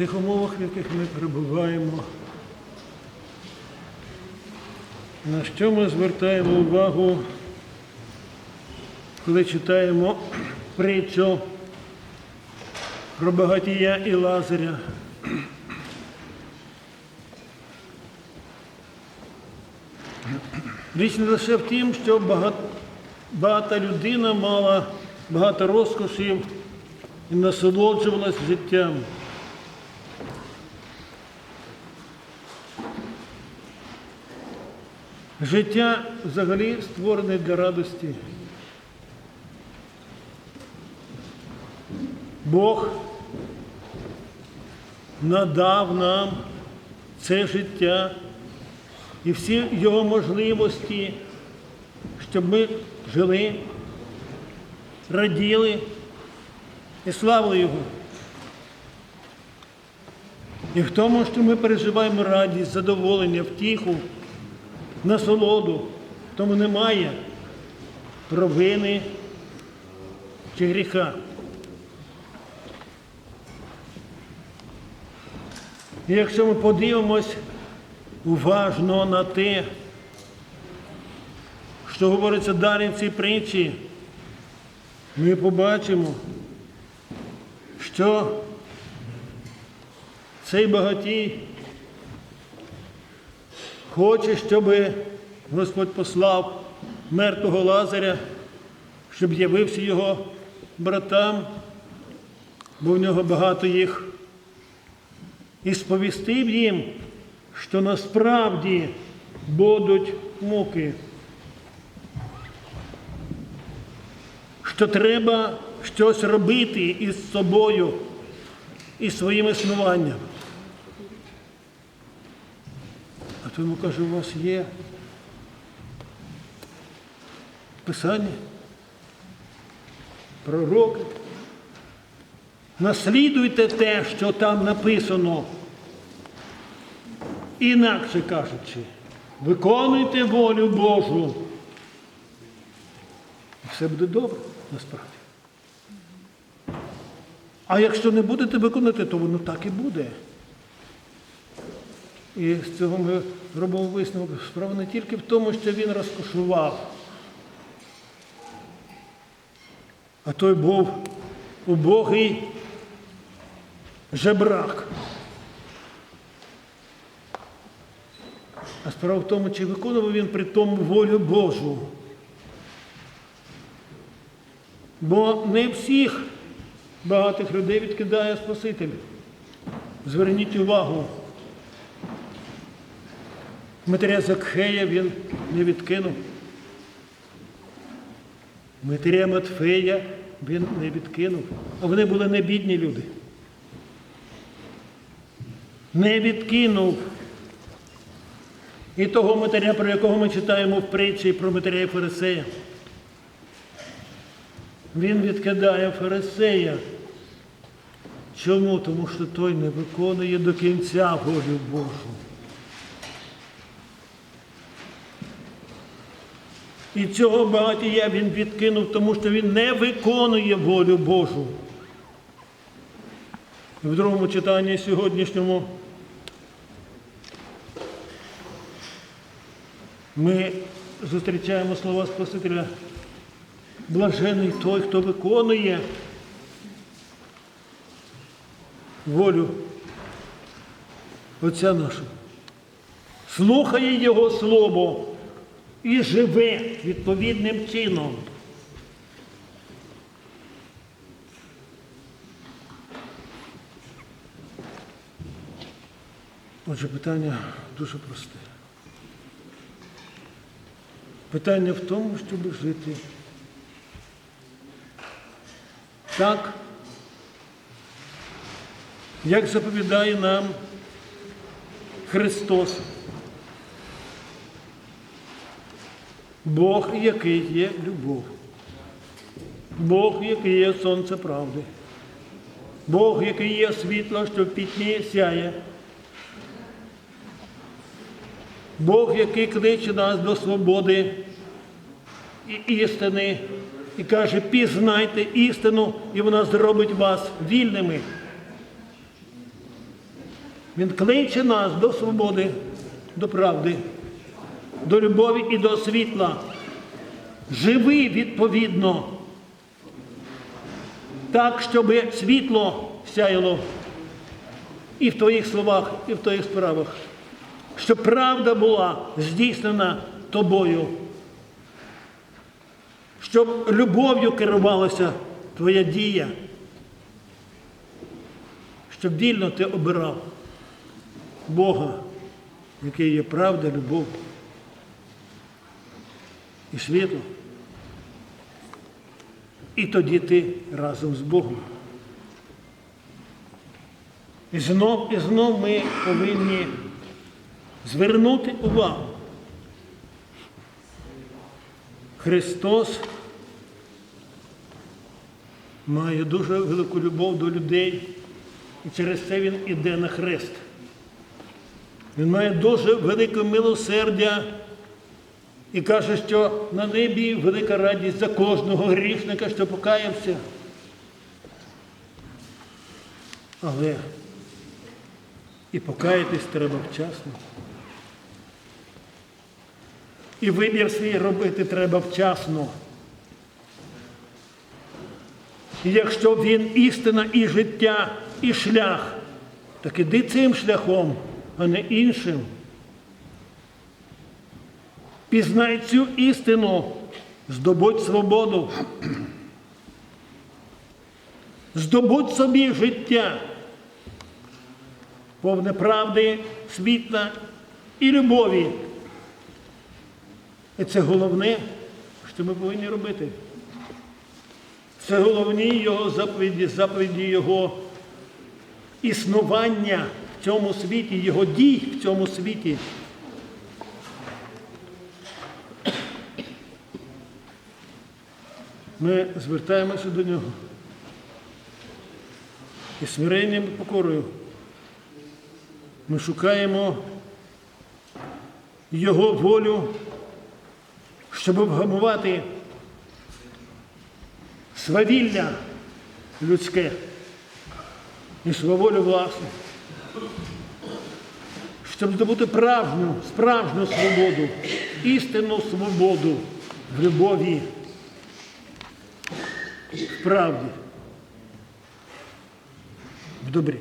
тих умовах, в яких ми перебуваємо, на що ми звертаємо увагу, коли читаємо притчу про багатія і Лазаря. Річ не лише в тім, що багат- багата людина мала багато розкошів і насолоджувалась життям. Життя взагалі створене для радості. Бог надав нам це життя і всі його можливості, щоб ми жили, раділи і славили Його. І в тому, що ми переживаємо радість, задоволення, втіху, насолоду, тому немає провини чи гріха. І якщо ми подивимось уважно на те, що говориться далі в цій притчі, ми побачимо, що цей багатій хоче, щоб Господь послав мертвого Лазаря, щоб явився його братам, бо в нього багато їх, і сповістив їм, що насправді будуть муки. Що треба щось робити із собою і своїм існуванням. А то йому каже, у вас є писання, пророки. Наслідуйте те, що там написано. Інакше кажучи, виконуйте волю Божу. І все буде добре насправді. А якщо не будете виконувати, то воно так і буде. І з цього ми робимо висновок. Справа не тільки в тому, що він розкошував, а той був убогий жебрак. А справа в тому, чи виконував він при тому волю Божу. Бо не всіх багатих людей відкидає Спаситель. Зверніть увагу. Матеря Закхея він не відкинув. Матеря Матфея він не відкинув. А вони були не бідні люди. Не відкинув. І того матеря, про якого ми читаємо в притчі про матеря Фарисея. Він відкидає Фарисея. Чому? Тому що той не виконує до кінця волю Божу. І цього багатія він відкинув, тому що він не виконує волю Божу. В другому читанні сьогоднішньому ми зустрічаємо слова Спасителя. Блажений той, хто виконує волю Отця нашого, слухає Його Слово і живе відповідним чином. Отже, питання дуже просте. Питання в тому, щоб жити так, як заповідає нам Христос. Бог, який є любов. Бог, який є сонце правди. Бог, який є світло, що в пітьмі сяє. Бог, який кличе нас до свободи і істини, і каже, пізнайте істину, і вона зробить вас вільними. Він кличе нас до свободи, до правди, до любові і до світла. Живи відповідно, так, щоб світло сяяло і в твоїх словах, і в твоїх справах, щоб правда була здійснена тобою, щоб любов'ю керувалася твоя дія, щоб вільно ти обирав Бога, який є правда, любов і світло. І тоді ти разом з Богом. І знов і знов ми повинні звернути увагу. Христос має дуже велику любов до людей, і через це Він іде на хрест. Він має дуже велике милосердя і каже, що на небі велика радість за кожного грішника, що покаявся. Але і покаятись треба вчасно. І вибір свій робити треба вчасно. І якщо він істина і життя, і шлях, так іди цим шляхом, а не іншим. Пізнай цю істину, здобудь свободу, здобудь собі життя, повне правди, світла і любові. І це головне, що ми повинні робити. Це головні його заповіді, заповіді Його існування в цьому світі, Його дій в цьому світі. Ми звертаємося до нього. І смиренням і покорою. Ми шукаємо Його волю, щоб вгамувати свавілля людське і сваволю власну, щоб здобути правжню, справжню свободу, істинну свободу в любові, в правді, в добрі.